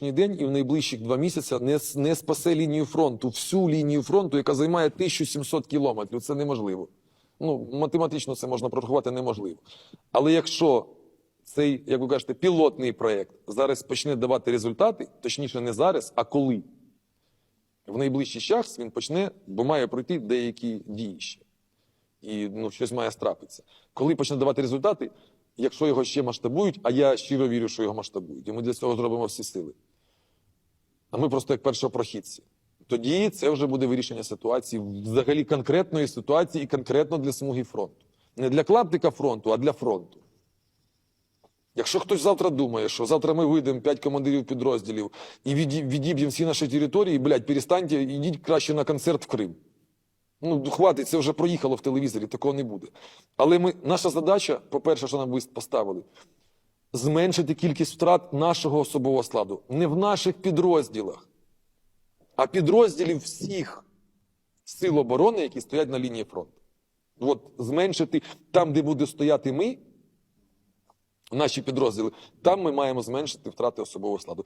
день і в найближчих два місяці не, не спасе лінію фронту, всю лінію фронту, яка займає 1700 кілометрів. Це неможливо. Ну, математично це можна прорахувати неможливо. Але якщо цей, як ви кажете, пілотний проєкт зараз почне давати результати, точніше, не зараз, а коли? В найближчий час він почне, бо має пройти деякі дії ще. І ну, щось має страпитися. Коли почне давати результати, якщо його ще масштабують, а я щиро вірю, що його масштабують, і ми для цього зробимо всі сили. А ми просто як першопрохідці. Тоді це вже буде вирішення ситуації, взагалі конкретної ситуації і конкретно для смуги фронту. Не для клаптика фронту, а для фронту. Якщо хтось завтра думає, що завтра ми вийдемо п'ять командирів підрозділів і відіб'ємо всі наші території, блядь, перестаньте, ідіть краще на концерт в Крим. Ну, хватить, це вже проїхало в телевізорі, такого не буде. Але ми, наша задача, по-перше, що нам ви поставили, зменшити кількість втрат нашого особового складу. Не в наших підрозділах, а підрозділів всіх сил оборони, які стоять на лінії фронту. От зменшити там, де буде стояти ми, наші підрозділи, там ми маємо зменшити втрати особового складу.